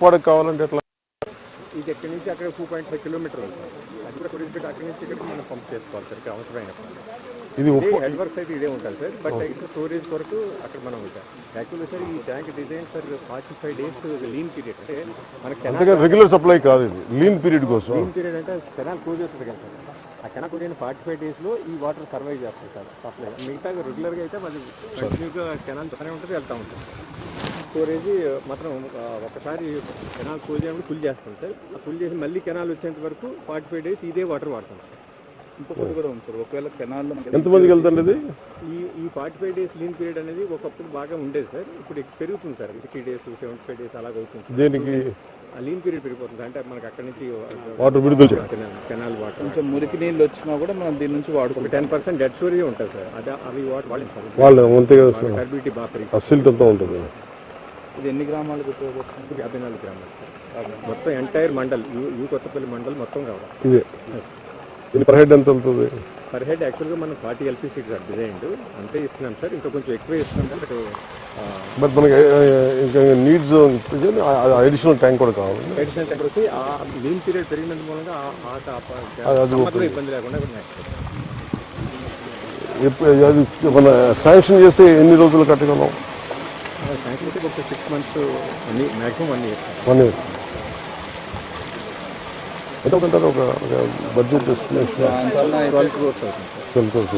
ఉప్పాడకు కావాలంటే ఎట్లా? ఇది ఎక్కడి నుంచి అక్కడ టూ పాయింట్ ఫైవ్ కిలోమీటర్ అది కూడా కొద్దిగా అక్కడి నుంచి ఇక్కడికి మనం పంప్ చేసుకోవాలి సార్ ఇక్కడ అవసరమైనప్పుడు ఇది హెడ్ వర్క్స్ అయితే ఇదే ఉంటుంది సార్ బట్ ఇక్కడ స్టోరేజ్ వరకు అక్కడ మనం ఉంటాం యాక్చువల్గా సార్ ఈ tank design sir forty five days lean period అంటే మన కెనాల్ అంతేగా రెగ్యులర్ సప్లై కాదు ఇది. లీన్ పీరియడ్ కోసం. లీన్ పీరియడ్ అంటే కెనాల్ క్లోజ్ అవుతుంది కదా సార్. ఆ కెనాల్ క్లోజ్ అయిన ఫార్టీ ఫైవ్ డేస్లో ఈ వాటర్ సర్వైవ్ చేస్తుంది సార్ సప్లై మిగతా రెగ్యులర్గా అయితే అది కంటిన్యూగా కెనాల్ తనే ఉంటుంది వెళ్తూ ఉంటుంది. స్టోరేజ్ మాత్రం ఒకసారి కెనాల్ క్లోజ్ అయినప్పుడు ఫుల్ చేస్తాం సార్. ఆ ఫుల్ చేసి మళ్ళీ కెనాల్ వచ్చేంత వరకు ఫార్టీ ఫైవ్ డేస్ ఇదే వాటర్ వాడతాం సార్. ఇంకొకటి కూడా ఉంది సార్. ఒకవేళ కెనాల్లో ఎంతమందికి వెళ్తుంది ఇది? ఈ ఈ forty five days lean period అనేది ఒకప్పుడు బాగా ఉండేది సార్. ఇప్పుడు పెరుగుతుంది sir. Sixty days seventy five days అలాగ అవుతుంది సార్. దేనికి? ఆ లీన్ పీరియడ్ పెరిగిపోతుంది. అంటే మనకి అక్కడ నుంచి వాటర్ విడుదల. కెనాల్ కెనాల్ వాటర్ కొంచెం మురికి నీళ్ళు వచ్చినా కూడా మనం దీని నుంచి వాడుకుంటాం. టెన్ పర్సెంట్ డెడ్ స్టోరీ ఉంటుంది సార్. అదే అవి వాటర్ వాళ్ళు వాళ్ళు అంతే కదా అసిల్ట్ అంతా ఉంటుంది. ఇది ఎన్ని గ్రామాలకు ఉపయోగపడుతుంది? యాభై నాలుగు గ్రామాలు సార్. మొత్తం ఎంటైర్ మండల్ యూ కొత్తపల్లి మండల్ మొత్తం కావాలి. ఇదే. ఇది పర్ హెడ్ ఎంత వెళ్తుంది పర్ హెడ్ యాక్చువల్గా మనం forty LP seats sir design అంతే ఇస్తున్నాం సార్ ఇంకా కొంచెం ఎక్కువ ఇస్తున్నాం సార్ బట్ బట్ మనకి ఇంకా నీడ్స్ అడిషనల్ ట్యాంక్ కూడా కావాలి. అడిషనల్ టెంపర్ వచ్చి ఆ లీన్ పీరియడ్ పెరిగినందు మూలంగా అది- ఇబ్బంది లేకుండా అది మన శాంక్షన్ చేస్తే ఎన్ని రోజులు కట్టగలం? అయితే ఒక six months one maximum one year one year ఎంత ఉంటుంది ఒక బడ్జెట్ ట్వెల్వ్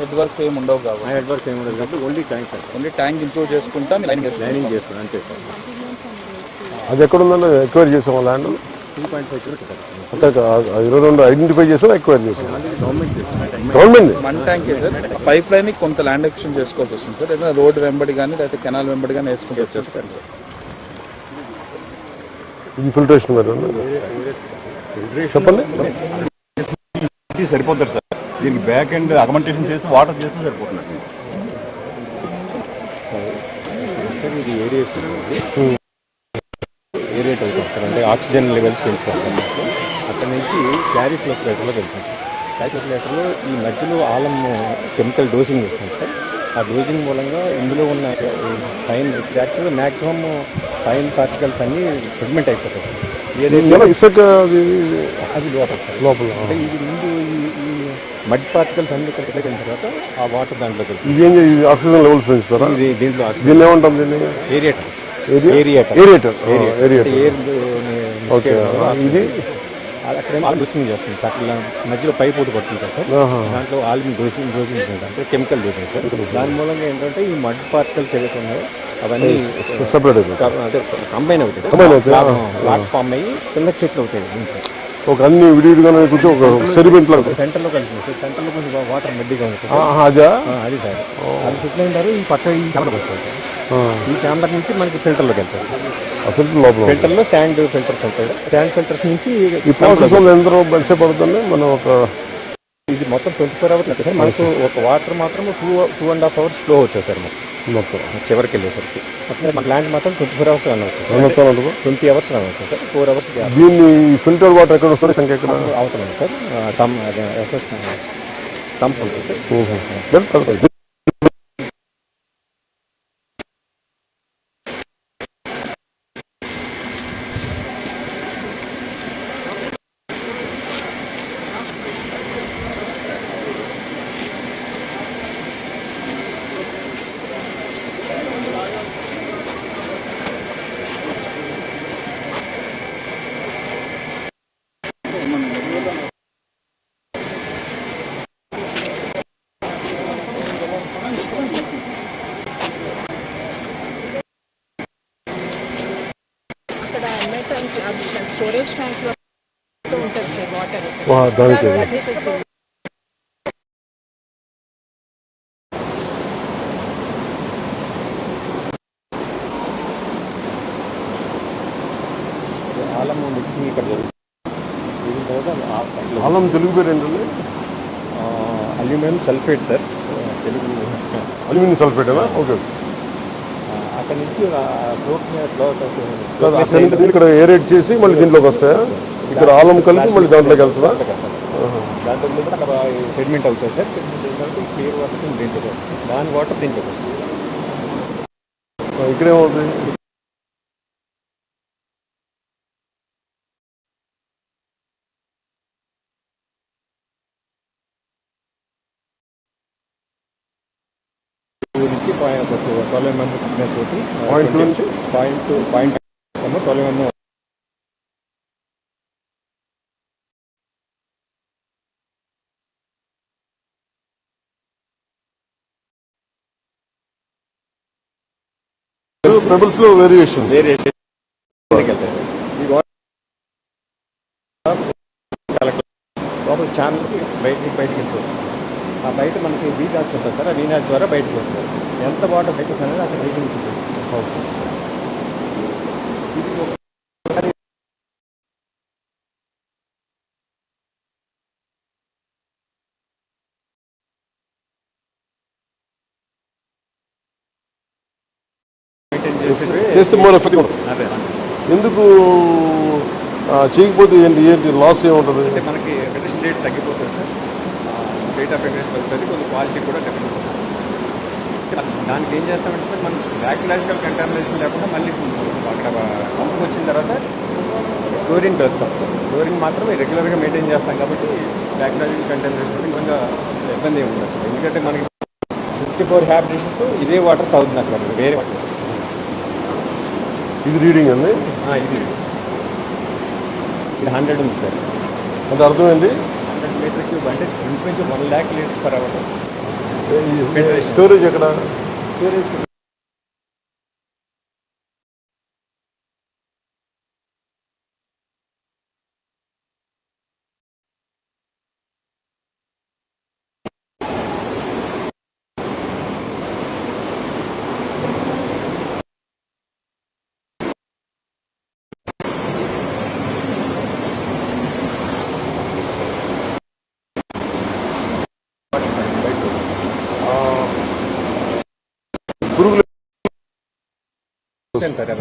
హెడ్ వర్క్స్ ఏమి ఉండవు కాబట్టి. హెడ్ వర్క్స్ ఏమి ఉండదు కాబట్టి only tank only tank improve చేసుకుంటా లైనింగ్ చేస్తున్నాం అంతే సార్. అది ఎక్కడ ఉందంటే ఎక్వైర్ చేసాం ల్యాండ్ ఇరవై రెండు ఐడెంటిఫై చేసాం ఎక్వైర్ చేసాం government one tank sir. Pipeline కొంత ల్యాండ్ ఎక్షన్ చేసుకోవాల్సి వస్తుంది సార్. ఏదైనా రోడ్ వెంబడి కానీ లేకపోతే కెనాల్ వెంబడి కానీ వేసుకుంటూ వచ్చేస్తాను సార్. ఇది ఫిల్టరేషన్ మరి చెప్పండి. ఇది సరిపోతుంది సార్. దీనికి బ్యాక్ ఎండ్ అకమెంటేషన్ చేసి వాటర్ చేస్తే సరిపోతుంది. ఇది ఏరియట్ అవుతుంది సార్. అంటే ఆక్సిజన్ లెవెల్స్ పెంచుతాం సార్ మాకు. అక్కడ నుంచి క్యారీ ఫ్లోక్యులేటర్లోకి వెళ్తాం సార్. క్యారీ ఫ్లోక్యులేటర్లో ఈ మధ్యలో ఆలం కెమికల్ డోసింగ్ ఇస్తాం సార్. ఆ డోసింగ్ మూలంగా ఇందులో ఉన్న ఫైన్ యాక్చువల్గా మ్యాక్సిమం ఫైన్ పార్టికల్స్ అన్నీ సెగ్మెంట్ అయిపోతాయి అది లోపల అంటే ఇది ముందు ఈ మడ్ పార్టికల్స్ అన్ని వెళ్ళిన తర్వాత ఆ వాటర్ ఇది ఆక్సిజన్ లెవెల్స్ పెంచుతారా? దీంట్లో ఏమంటాం దీన్ని? Aerator area aerator aerator okay ఇది? అక్కడేమో చేస్తుంది. అట్లా మధ్యలో పైప్ ఒకటి పడుతుంది కదా సార్. దాంట్లో డోసింగ్ డోసింగ్ ఉంటుంది అంటే కెమికల్ డోసింగ్ సార్ దాని మూలంగా ఏంటంటే ఈ మడ్ పార్టికల్స్ ఏవైతే అవన్నీ అదే కంబైన్ అవుతాయి. సార్. Combine అవుతాయి, లాక్- ఆ. లాక్ ఫామ్ అయ్యి కింద చెట్లు అవుతాయి. ఒక అన్ని విడివిడిగానే కూర్చో ఒక సెడిమెంట్ లాగా. సెంటర్లో కలిసి సార్ సెంటర్లో కొంచెం వాటర్ మడ్డిగా ఉంటుంది. అదా? సార్. అది సెటిల్ అయిన ఈ పక్క ఈ ఛాంబర్ వస్తుంది ఈ ఛాంబర్ నుంచి మనకి ఫిల్టర్లోకి వెళ్తాయి. సార్ ఫిల్టర్ లోపల. ఫిల్టర్లో శాండ్ ఫిల్టర్స్ ఉంటాయి. శాండ్ ఫిల్టర్స్ నుంచి ఈ ప్రాసెస్ ఎంత పడుతుంది? మనం ఒక ఇది మొత్తం ట్వంటీ ఫోర్ అవర్స్ వచ్చేసారి మనకు ఒక వాటర్ మాత్రం two two and half hours flow వచ్చేసారు మాకు మొత్తం. చివరికి వెళ్ళేసరికి. అట్లా మా ప్లాంట్ మాత్రం ట్వంటీ ఫోర్ అవర్స్ రన్ అవుతుంది. ట్వంటీ అవర్స్ రన్ అవుతుంది సార్. ఫోర్ అవర్స్ దీన్ని ఫిల్టర్ వాటర్ ఎక్కడ వస్తుంది? సంఖ్య ఎక్కడ? అవుతుంది సార్. సమ్ ఎస్ఎస్ సంప్ ఉంటుంది సార్ ఊహు. బట్ పర్లేదు. అక్కడ అమ్మే ట్యాంక్ అది స్టోరేజ్ ట్యాంక్లో ఉంటుంది సార్ వాటర్. ఆలం మిక్సింగ్ ఇక్కడ జరుగుతుంది. తెలుగు పేరు ఏంటండి ఆ, aluminium sulphate sir. Telugu aluminium sulphate okay ఆ, అక్కడ నుంచి ఫ్లోట్ కాదు, అక్కడ నుంచి ఇక్కడ ఏరేట్ చేసి మళ్ళీ దీంట్లోకి వస్తాయా? ఇక్కడ ఆలం కలిపి మళ్ళీ దాంట్లోకి వెళ్తుందా? దాంట్లో కూడా అక్కడ సెడిమెంట్ అవుతుంది సార్. సెడిమెంట్ క్లియర్ వాటర్ దీంట్లోకి వస్తుంది. దాని వాటర్ దీంట్లోకి వస్తుంది. ఇక్కడేమవుతుంది పాయింట్ ట్వెల్వ్ ఎంఎం థిక్నెస్ ఒకటి two నుంచి? పాయింట్ పాయింట్ ట్వెల్వ్ ఎంఎం పెబుల్స్లో వేరియేషన్ వేరే వెళ్తాయి ఈ వాటర్ లోపల ఛానల్ బయటికి బయటికి వెళ్తుంది ఆ బయట మనకి వీ డాట్స్ ఉంటుంది సార్ ఆ వీ డాట్ ద్వారా బయటకు వస్తుంది. ఎంత వాటర్ బయటకు అనేది అక్కడ రీడింగ్ చూపిస్తుంది ఇది ఒక చేస్తే మోర్ ఎఫెక్ట్ ఎందుకు చేయకపోతే ఏంటి? ఏంటి లాస్ ఏముంటుంది? మనకి రేట్ తగ్గిపోతుంది సార్. రేట్ ఆఫ్ ఫెడరేషన్ పెరుగుతుంది కొంచెం క్వాలిటీ కూడా డెవలప్ అవుతుంది దానికి ఏం చేస్తామంటే సార్ మనం బ్యాక్లాజికల్ కంటామినేషన్ లేకుండా మళ్ళీ అక్కడ పంపుకి వచ్చిన తర్వాత క్లోరిన్ కలుస్తాం. క్లోరిన్ మాత్రమే రెగ్యులర్గా మెయింటైన్ చేస్తాం కాబట్టి బ్యాక్లాజికల్ కంటామినేషన్ కొంచెం ఇబ్బంది ఏమి ఉండదు. ఎందుకంటే మనకి ఫిఫ్టీ ఫోర్ హ్యాబిటేషన్స్ ఇదే వాటర్ తాగుతున్నారు సార్ వేరే వాటర్ ఇది రీడింగ్ అండి? ఇది ఇది హండ్రెడ్ ఉంది సార్. అంటే అర్థమైంది? హండ్రెడ్ మీటర్ క్యూబ్ అంటే ఇంచుమించు one lakh litres per hour. Storage ఎక్కడ? పురుగులు చూసారా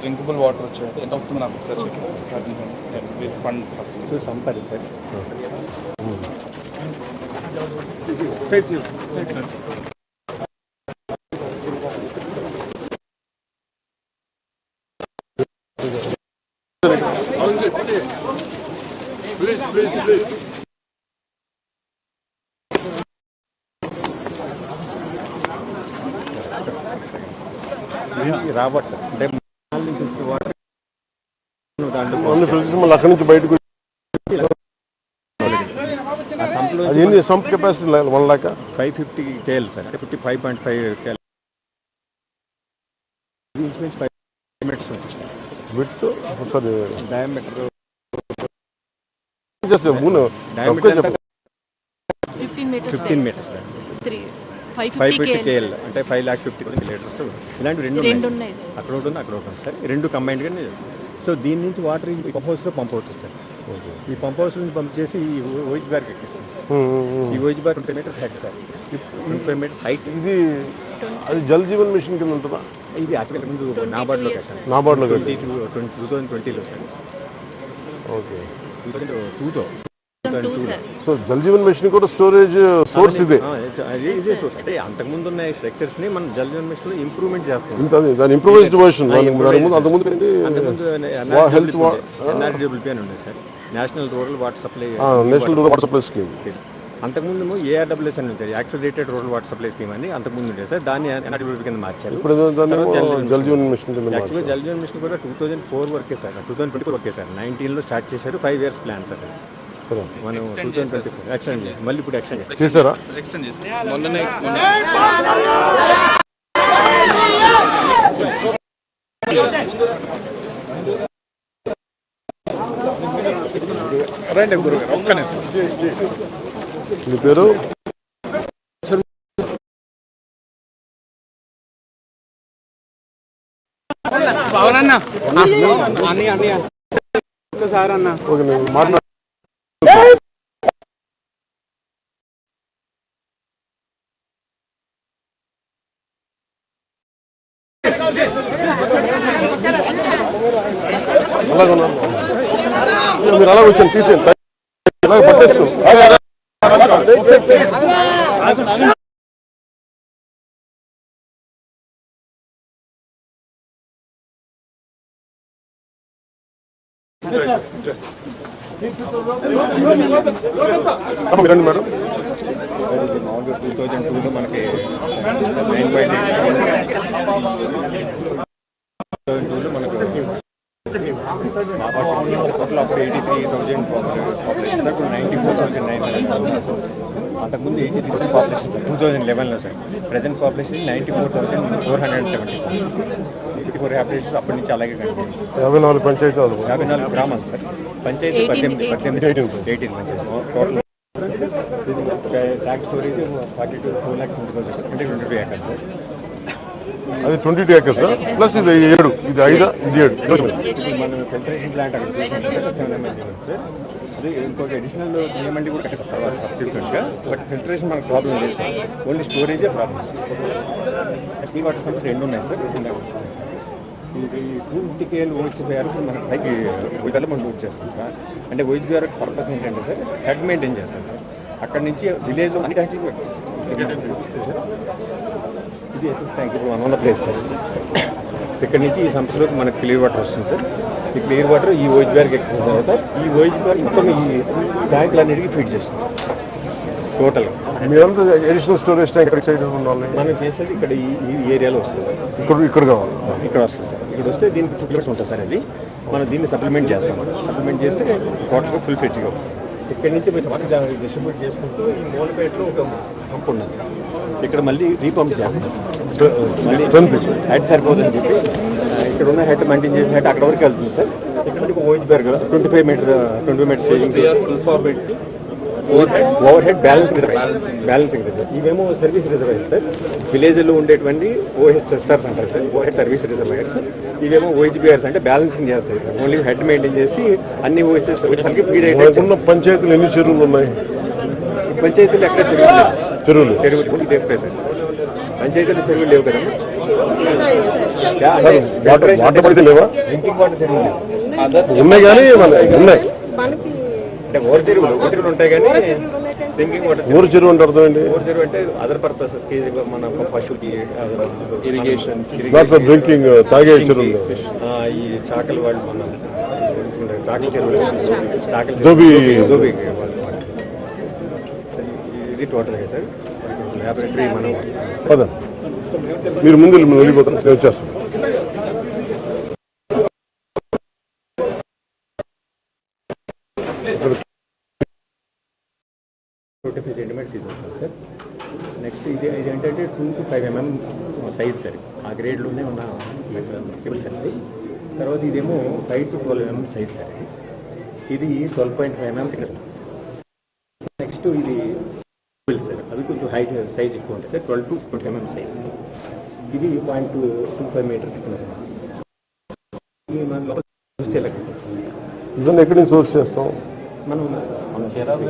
డ్రింకబుల్ వాటర్ వచ్చాయి ఎంత అవుతుంది నాకు ఒకసారి చెప్పండి ఫండ్ ఫస్ట్ సంపది సార్ సార్ అంటే మాల్ నుంచి ఓన్లీ ఫిల్టర్స్ మళ్ళీ అక్కడి నుంచి బయటకు అది ఎన్ని sump capacity one lakh five fifty KL sir. అంటే fifty five point five KL. Five metres with ఒకసారి డయామీటర్ జస్ట్ ఎంత? Fifteen metres fifteen metres three five fifty KL అంటే ఫైవ్ ల్యాక్ ఫిఫ్టీ లీటర్స్ ఇలాంటి రెండు ఉన్నాయి. అక్కడ ఒకటి ఉంది అక్కడ ఒకటి ఉంది సార్. రెండు కంబైన్డ్గానే సో దీని నుంచి వాటర్ ఈ పంప్ హౌస్లో పంప్ అవుతుంది సార్ ఈ పంప్ హౌస్ నుంచి పంప్ చేసి ఈ ఓయిజ్ బార్కి ఎక్కిస్తాం. ఈ ఓయిజ్ bar twenty metres height sir twenty five metres height ఇది అది జల్ జీవన్ మిషన్ కింద ఉంటుందా? ఇది యాక్చువల్గా ముందు నాబార్డ్లో కట్టాను నాబార్డ్లో twenty two twenty two thousand ట్వంటీలో sir okay. Two thousand two so Jal Jeevan mission కూడా స్టోరేజ్ సోర్స్ ఇదే. అదే ఇదే సోర్స్ అంటే అంతకుముందు ఉన్న స్ట్రక్చర్స్ని మనం జల్ జీవన్ మిషన్లో ఇంప్రూవ్మెంట్ చేస్తాం దాని ఇంప్రూవైజ్డ్ వర్షన్ అంతకుముందు ఎన్ఆర్డబ్ల్యూపీ అని ఉంది sir national rural water supply national rural water supply scheme అంతకుముందు ఏఆర్డబ్ల్యూఎస్ అని ఉంది accelerated rural water supply scheme అని అంతకుముందు ఉండే సార్ దాన్ని ఎన్ఆర్డబ్ల్యూపీ కింద మార్చారు. ఇప్పుడు జల్ జీవన్ మిషన్. యాక్చువల్గా జల్ జీవన్ మిషన్ కూడా టూ థౌసండ్ ఫోర్ వర్కే sir two thousand twenty four వర్కే సార్ నైన్టీన్లో స్టార్ట్ చేశారు ఫైవ్ ఇయర్స్ ప్లాన్ సార్. మనం two thousand twenty four. Extend చేసి మళ్ళీ ఇప్పుడు ఎక్స్టెండ్ చేస్తాం చేశారా? ఎక్స్టెండ్ చేస్తే. మొన్ననే మొన్న రండి గురుగారు ఒక్క నిమిషం. మీ పేరు? ఓకే నేను మాట్లాడు అలాగే ఉన్నా. మీరు అలా వచ్చాను తీసేయండి ఇలాగ పట్టేస్తూ అమ్మ, రండి మేడం ఇది మామూలుగా టూ థౌజండ్ టూలో మనకి నైన్ పాయింట్ ఎయిట్ థౌజండ్ టూలో మనకు టోటల్ అప్పుడు eighty three thousand population sir ఇప్పుడు ninety four thousand nine hundred అంతకుముందు eighty three population sir two thousand లెవెన్లో sir present population ninety four thousand four hundred seventy eighty four habitation అప్పటి నుంచి అలాగే continue యాభై నాలుగు పంచాయతీలు. యాభై నాలుగు గ్రామాలు సార్. పంచాయతీ పద్దెనిమిది పద్దెనిమిది eighteen panchayat total tax storage forty two four lakh twenty thousand అంటే ట్వంటీ టూ ఏకర్ సార్ అది ట్వంటీ టూ ఏకర్స్ ప్లస్ ఇది ఏడు ఇది ఐదా ఇది ఏడు. మనం ఫిల్టరేషన్ ప్లాంట్ అక్కడ చూసాం సార్ సెవెన్ సార్ అది ఇంకొక అడిషనల్ ఎంఎల్డీ కూడా కట్టారు తర్వాత సబ్సిక్వెంట్గా బట్ ఫిల్టరేషన్ మనకు ప్రాబ్లం లేదు సార్ ఓన్లీ స్టోరేజే ప్రాబ్లం ఎస్టీ వాటర్ సోర్స్ రెండు ఉన్నాయి సార్ రెండు ఇది టూ ఫిఫ్టీ కేఎల్ మనకి పైకి ఒకటలో మనం బూట్ చేస్తాం సార్. అంటే ఓహెచ్బిఆర్ పర్పస్ ఏంటంటే సార్ హెడ్ మెయింటైన్ చేస్తాం సార్. అక్కడ నుంచి విలేజ్లో అన్ని ట్యాంకులు ఇది ఎస్ఎస్ ట్యాంక్ ఇప్పుడు వన్ ఉన్న ప్లేస్ సార్. ఇక్కడ నుంచి ఈ సంస్థలోకి మనకి క్లియర్ వాటర్ వస్తుంది సార్. ఈ క్లియర్ వాటర్ ఈ ఓహెచ్బిఆర్కి ఎక్కిన తర్వాత ఈ ఓహెచ్బిఆర్ మొత్తం ఈ ట్యాంకులన్నిటికీ ఫీడ్ చేస్తుంది. టోటల్ మీరంతా అడిషనల్ స్టోరేజ్ ట్యాంక్ ఎక్కడ సైడ్ ఉండాలి మనం చేసేది ఇక్కడ ఈ ఏరియాలో వస్తుంది ఇక్కడ ఇక్కడ కావాలి. ఇక్కడ వస్తుంది సార్. ఇక్కడ వస్తే దీనికి టూ కిలోమీటర్స్ ఉంటుంది సార్ అది మనం దీన్ని సప్లిమెంట్ చేస్తాం సప్లిమెంట్ చేస్తే టోటల్గా ఫుల్ ఫిట్గా ఇక్కడ నుంచి మీరు వాటర్ డిస్ట్రిబ్యూట్ చేసుకుంటూ ఈ మూలపేటలో ఒక సంపు ఉన్నది సార్. ఇక్కడ మళ్ళీ రీపంప్ చేస్తాం మళ్ళీ హెడ్ సరిపోదని చెప్పి ఇక్కడ ఉన్న హెడ్ మెయింటైన్ చేసిన హెడ్ అక్కడ వరకు వెళ్తుంది సార్. ఇక్కడ OH BR twenty five meter twenty five meter saving full format over head balancing. Balancing reserve ఇవేమో సర్వీస్ రిజర్వాయర్ సార్. విలేజ్లో ఉండేటువంటి ఓహెచ్ఎస్ఆర్స్ అంటారు సార్. ఓహెచ్ సర్వీస్ రిజర్వాయర్స్ ఇవేమో ఓహెచ్బిఆర్స్ అంటే బ్యాలెన్సింగ్ చేస్తాయి సార్. ఓన్లీ హెడ్ మెయింటైన్ చేసి అన్ని ఓహెచ్ఎస్ వచ్చేసరికి ఫీడ్ అయితే ఉన్న పంచాయతీలు ఎన్ని చెరువులు ఉన్నాయి? పంచాయతీలు ఎక్కడ చెరువులు లేవు. చెరువులు. చెరువులు ఇదే అండి. పంచాయతీలో చెరువులు లేవు కదా సిస్టమ్ వాటర్ వాటర్ పడితే లేవా? ఉన్నాయి. కానీ మన- ఉన్నాయి. అంటే ఓర్ చెరువులు ఓర్ చెరువులు ఉంటాయి కానీ డ్రింకింగ్ వాటర్ ఊరు చెరువు అంటే అర్థం ఏంటి ఓర్ చెరువు అంటే అదర్ పర్పసెస్కి మన పశువులకి ఇరిగేషన్ డ్రింకింగ్ తాగే చెరువులు. ఆ, ఈ చాకలి వాళ్ళు మన చాకలి చెరువులు. చాకలి దోబి. దోబి వాళ్ళు సరే, ఇది టోటల్గా సార్? ల్యాబొరేటరీ మనం పద. మీరు ముందు వెళ్ళి మేము వెళ్ళిపోతాం నేను వచ్చేస్తాను ట్వంటీ ఫైవ్ సెంటీమీటర్స్ ఇది వస్తుంది సార్ నెక్స్ట్ ఇది ఇది ఏంటంటే two to five mm size sir ఆ గ్రేడ్లోనే ఉన్న కేబుల్ సార్ తర్వాత ఇదేమో five to twelve mm size sir. ఇది twelve point five MM next ఇది కేబుల్ సార్. అవి కొంచెం హైట్ సైజ్ ఎక్కువ ఉంటుంది. Sir twelve to twenty mm size ఇది point two two five meter. ఇవన్నీ ఎక్కడి నుంచి సోర్స్ చేస్తాం? మనం మనం చీరాలు.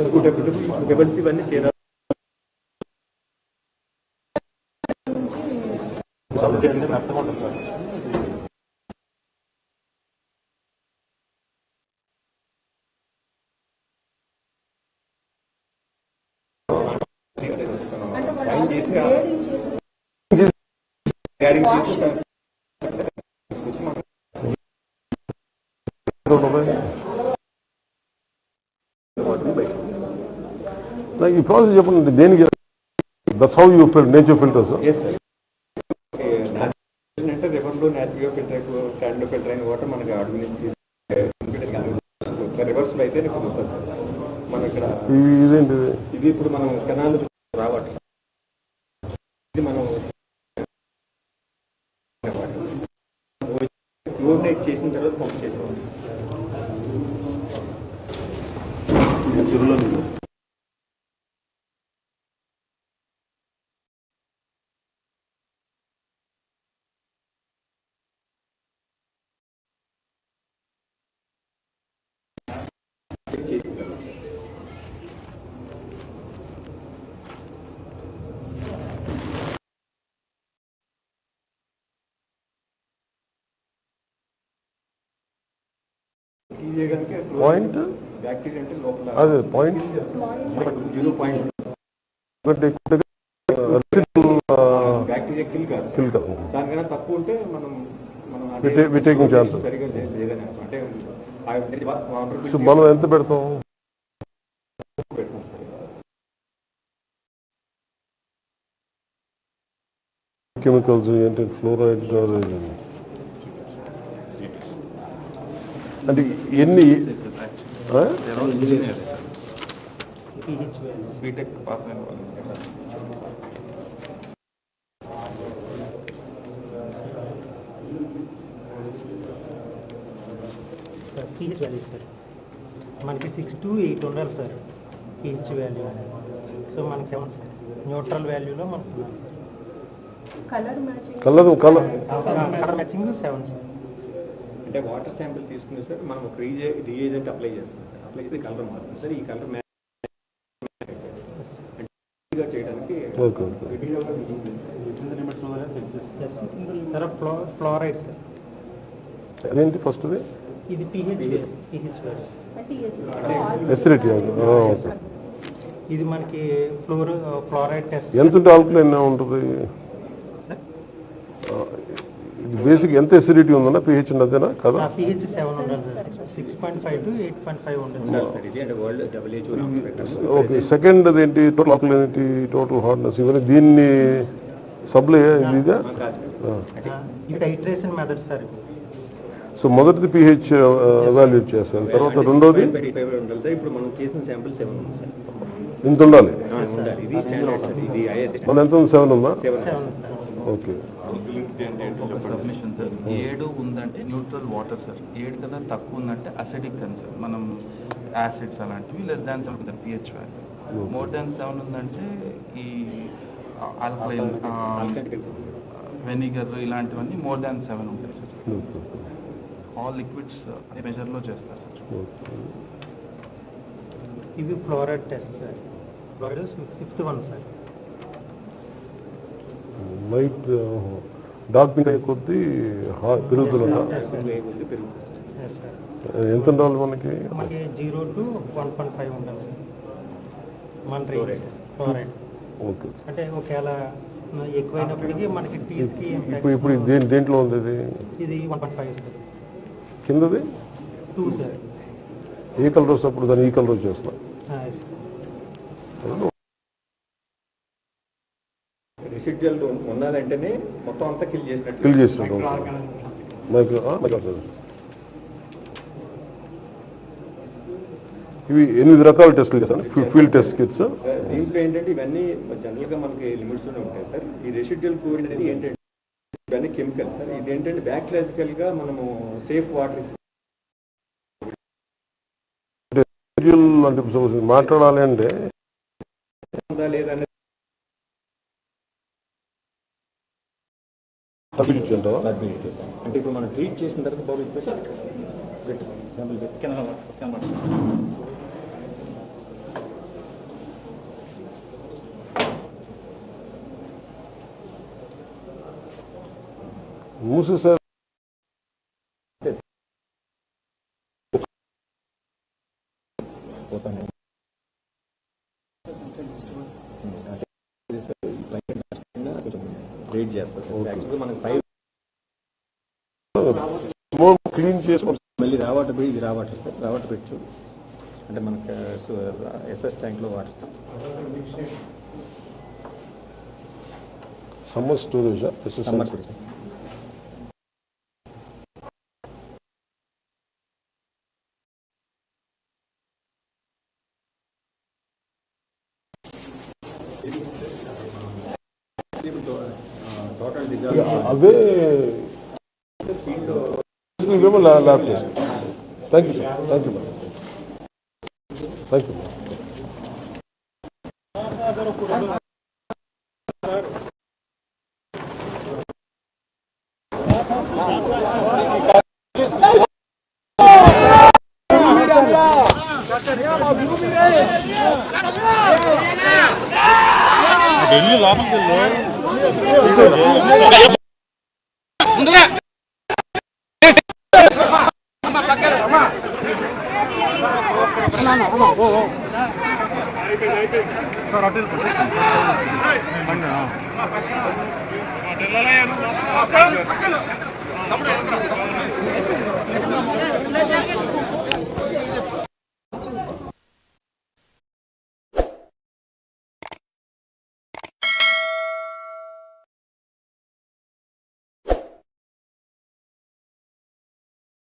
స్కూటర్లు కేబుల్స్ ఇవన్నీ చీరాలు నాకు ఈ ప్రాసెస్ చెప్పండి దేనికి? That's how you nature filters yes sir అంటే రివర్లో న్యాచురల్గా ఫిల్టర్ స్టాండ్లో ఫిల్టర్ అయిన వాటర్ మనకి అడుగు నుంచి రివర్స్లో అయితే కుదురుతుంది సార్. మన ఇక్కడ ఇదేంటి ఇది? ఇప్పుడు మనం కెనాల్ రావట్లేదు ఇది మనం క్లోరినేట్ చేసిన తర్వాత పంప్ చేసేవాళ్ళం. ఇది కనుక పాయింట్ బ్యాక్టీరియా అంటే లోపల అదే point zero point bacteria kill కాదు సార్. కిల్ కదా దానికన్నా తక్కువ ఉంటే మనం మనం We take- we taking chances. సరిగా చే- లేదని అర్థం. అంటే ఆ వాటర్ సో మనం ఎంత పెడతాం? కెమికల్స్ ఏంటి? ఫ్లోరైడ్ అంటే ఎన్ని బీటెక్ పాస్ అయిన వాళ్ళు. పిహెచ్ వాల్యూ సార్ మనకి సిక్స్ టు ఎయిట్ ఉండాలి సార్ పిహెచ్ వాల్యూ సో మనకి సెవెన్ సార్ న్యూట్రల్ వాల్యూలో మనకు colour matching colour colour colour matching seven sir అంటే వాటర్ శాంపిల్ తీసుకునే సార్ మనం ఒక రీజే రీఏజెంట్ అప్లై చేస్తాం సార్ అప్లై చేసి కలర్ మారుతుంది. సార్ ఈ కలర్ మ్యాచ్ చేయడానికి ఫ్లోరైడ్ సార్ అదేంటి ఫస్ట్ది ఇది పిహెచ్ ఎసిడిటీ ఓకే ఇది మనకి ఫ్లోర్ ఫ్లోరైడ్ టెస్ట్. ఎంత ఉంటే ఆల్కలైన్ ఉంటుంది? ఇది బేసిక్ ఎంత ఎసిడిటీ ఉందన్నా పిహెచ్ ఉన్నదేనా? కదా? PH seven six point five to eight point five okay second అదేంటి? టోటల్ ఆల్కలైనిటీ టోటల్ హార్డ్నెస్ ఇవన్నీ దీన్ని సప్లై ఇదా ఇది టైట్రేషన్ మెథడ్ సార్ సో మొదటిది పిహెచ్ ఎవాల్యుయేట్ చేస్తారు. తర్వాత రెండోది? ఉండాలి సార్ ఇప్పుడు మనం చేసిన శాంపిల్ సెవెన్ ఉంది సార్. ఇంత ఉండాలి? ఆ, ఉండాలి. ఇది స్టాండర్డ్ సార్. ఇది ఐఎస్ మన ఎంత ఉంది? సెవెన్ ఉందా? Seven seven sir okay. Sir. ఏడు ఉందంటే న్యూట్రల్ వాటర్ సార్. ఏడు కన్నా తక్కువ ఉందంటే అసిడిక్ అని సార్. మనం యాసిడ్స్ అలాంటివి less than seven sir pH value more than seven ఉందంటే ఈ ఆల్కలైన్ వెనిగర్ ఇలాంటివన్నీ మోర్ దాన్ సెవెన్ ఉంటాయి సార్. ఆల్ లిక్విడ్స్ మెజర్లో చేస్తారు సార్ ఇవి fluoride test sir fluoride fifth one sir light dark కొద్దీ పెరుగుతుంది ఎస్ సార్ ఎంత ఉండాలి మనకి? మనకి zero to one point five ఉండాలి సార్ మన రేంజ్ ఫ్లోరైడ్ ఓకే. అంటే ఒకవేళ ఎక్కువైనప్పటికీ మనకి టీత్కి ఇప్పుడు ఇప్పుడు దేంట్లో ఉంది ఇది? ఇది వన్ పాయింట్ ఫైవ్ సార్ కిందది? ఏ కలర్ వస్తే దాన్ని ఈ కలర్ చేస్తాం రెసిడ్యువల్ ఉన్నదంటేనే మొత్తం అంతా కిల్ చేసినట్టు. ఫిల్ చేసినట్టు మైక్రో మైక్రో ఇవి ఎనిమిది రకాల టెస్టులు చేస్తాను. ఫీల్డ్ టెస్ట్ కిట్స్ దీంట్లో ఏంటంటే ఇవన్నీ జనరల్గా మనకి లిమిట్స్ ఉంటాయి సార్ ఈ రెసిడ్యువల్ కోడ్ అనేది ఏంటంటే ఇవన్నీ కెమికల్ సార్ ఇది ఏంటంటే బ్యాక్లాజికల్గా మనము సేఫ్ వాటర్ అంటే మాట్లాడాలి అంటే అంటే ఇప్పుడు మనం ట్రీట్ చేసిన తర్వాత బాబు మూసేసారు రేట్ చేస్తారు క్లీన్ చేసి మళ్ళీ రా వాటర్ పోయి ఇది రా వాటర్ సార్. రా వాటర్ పెట్టు. అంటే మనకి ఎస్ఎస్ ట్యాంక్లో water summer storage summer total అవే ఇవేమో ల్యా- lab test thank you sir thank you madam thank you Vamos,